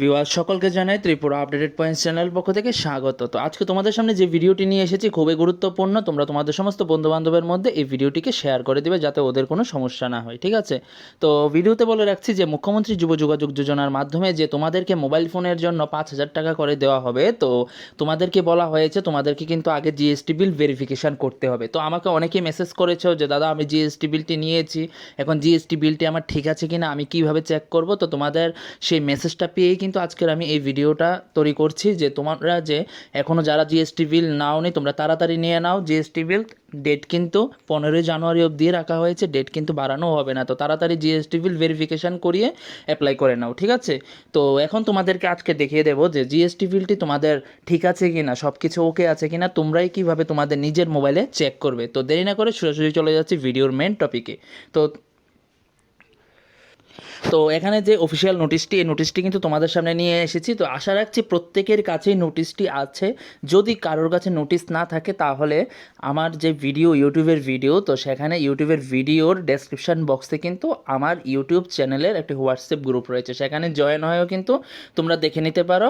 Viewer সকলকে জানাই Tripura updated point channel পক্ষ থেকে স্বাগত। তো আজকে তোমাদের সামনে যে ভিডিওটি নিয়ে এসেছি, খুবই গুরুত্বপূর্ণ, তোমরা তোমাদের সমস্ত বন্ধু বান্ধবের মধ্যে এই ভিডিওটিকে শেয়ার করে দিবে যাতে ওদের কোনো সমস্যা না হয়, ঠিক আছে? তো ভিডিওতে বলে রাখছি যে, মুখ্যমন্ত্রী যুব যোগাযোগ যোজনার মাধ্যমে যে তোমাদেরকে মোবাইল ফোনের জন্য পাঁচ হাজার টাকা করে দেওয়া হবে, তো তোমাদেরকে বলা হয়েছে, তোমাদেরকে কিন্তু আগে জিএসটি বিল ভেরিফিকেশান করতে হবে। তো আমাকে অনেকেই মেসেজ করেছ যে, দাদা, আমি জিএসটি বিলটি নিয়েছি, এখন জিএসটি বিলটি আমার ঠিক আছে কি না আমি কীভাবে চেক করব? তো তোমাদের সেই মেসেজটা পেয়েই কিন্তু আজকের আমি এই ভিডিওটা তৈরি করছি যে তোমরা যে এখনও যারা জিএসটি বিল নাও নি তোমরা তাড়াতাড়ি নিয়ে নাও। জিএসটি বিল ডেট কিন্তু পনেরোই জানুয়ারি অবধি রাখা হয়েছে ডেট কিন্তু বাড়ানো হবে না। তো তাড়াতাড়ি জিএসটি বিল ভেরিফিকেশান করিয়ে অ্যাপ্লাই করে নাও, ঠিক আছে? তো এখন তোমাদেরকে আজকে দেখিয়ে দেবো যে জিএসটি বিলটি তোমাদের ঠিক আছে কি না সব কিছু ওকে আছে কি না তোমরাই কীভাবে তোমাদের নিজের মোবাইলে চেক করবে। তো দেরি না করে সরাসরি চলে যাচ্ছি ভিডিওর মেন টপিকে তো তো এখানে যে অফিসিয়াল নোটিশটি এই নোটিশটি কিন্তু তোমাদের সামনে নিয়ে এসেছি। তো আশা রাখছি প্রত্যেকের কাছেই নোটিশটি আছে। যদি কারোর কাছে নোটিশ না থাকে, তাহলে আমার যে ভিডিও ইউটিউবের ভিডিও তো সেখানে ইউটিউবের ভিডিওর ডেসক্রিপশন বক্সে কিন্তু আমার ইউটিউব চ্যানেলের একটি হোয়াটসঅ্যাপ গ্রুপ রয়েছে। সেখানে জয়েন হয়েও কিন্তু তোমরা দেখে নিতে পারো,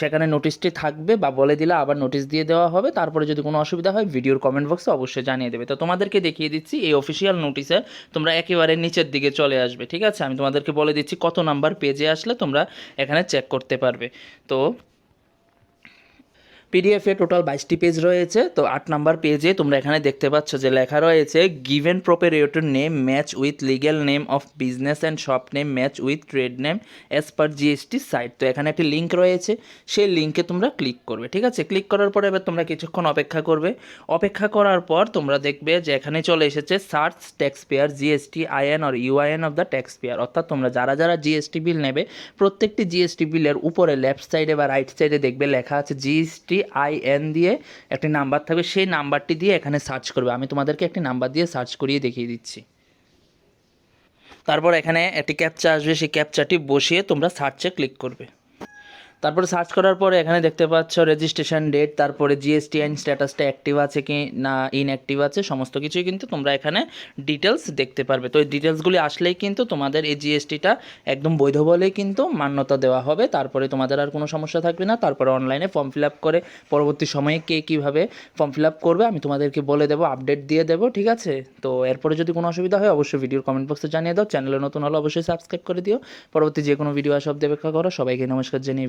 সেখানে নোটিশটি থাকবে বা বলে দিলে আবার নোটিশ দিয়ে দেওয়া হবে। তারপরে যদি কোনো অসুবিধা হয় ভিডিওর কমেন্ট বক্সে অবশ্যই জানিয়ে দেবে। তো তোমাদেরকে দেখিয়ে দিচ্ছি, এই অফিসিয়াল নোটিশে তোমরা একেবারে নিচের দিকে চলে আসবে, ঠিক আছে? আমি তোমাদেরকে বলে দিচ্ছি কত নাম্বার পেজে আসলে তোমরা এখানে চেক করতে পারবে। তো পিডিএফে টোটাল বাইশটি পেজ রয়েছে, তো আট নাম্বার পেজে তোমরা এখানে দেখতে পাচ্ছ যে লেখা রয়েছে given proprietor name match with legal name of business and shop name match with trade name as per GST site তো এখানে একটি লিঙ্ক রয়েছে, সেই লিঙ্কে তোমরা ক্লিক করবে, ঠিক আছে? ক্লিক করার পরে এবার তোমরা কিছুক্ষণ অপেক্ষা করবে। অপেক্ষা করার পর তোমরা দেখবে যে এখানে চলে এসেছে search tax payer GST IN or UIN of the tax payer অর্থাৎ তোমরা যারা যারা জিএসটি বিল নেবে, প্রত্যেকটি জিএসটি বিলের উপরে লেফট সাইডে বা রাইট সাইডে দেখবে লেখা আছে জিএসটি আই এন দিয়ে একটি নাম্বার থাকবে, সেই নাম্বারটি দিয়ে এখানে সার্চ করবে। আমি তোমাদেরকে একটি নাম্বার দিয়ে সার্চ করিয়ে দেখিয়ে দিচ্ছি। তারপর এখানে একটি ক্যাপচা আসবে, সেই ক্যাপচাটি বসিয়ে তোমরা সার্চে ক্লিক করবে। তারপরে সার্চ করার পরে এখানে দেখতে পাচ্ছ রেজিস্ট্রেশন ডেট তারপরে জিএসটি আইন স্ট্যাটাসটা অ্যাক্টিভ আছে কি না ইনঅ্যাক্টিভ আছে, সমস্ত কিছুই কিন্তু তোমরা এখানে ডিটেলস দেখতে পারবে। তো এই ডিটেলসগুলি আসলেই কিন্তু তোমাদের এই জিএসটিটা একদম বৈধ বলেই কিন্তু মান্যতা দেওয়া হবে। তারপরে তোমাদের আর কোনো সমস্যা থাকবে না। তারপরে অনলাইনে ফর্ম ফিল আপ করে পরবর্তী সময়ে কে কীভাবে ফর্ম ফিল আপ করবে আমি তোমাদেরকে বলে দেবো আপডেট দিয়ে দেবো, ঠিক আছে? তো এরপরে যদি কোনো অসুবিধা হয় অবশ্যই ভিডিওর কমেন্ট বক্সে জানিয়ে দাও। চ্যানেলে নতুন হলে অবশ্যই সাবস্ক্রাইব করে দিও। পরবর্তী যে কোনো ভিডিও আসা অব্দি অপেক্ষা করো। সবাইকে নমস্কার জানিয়ে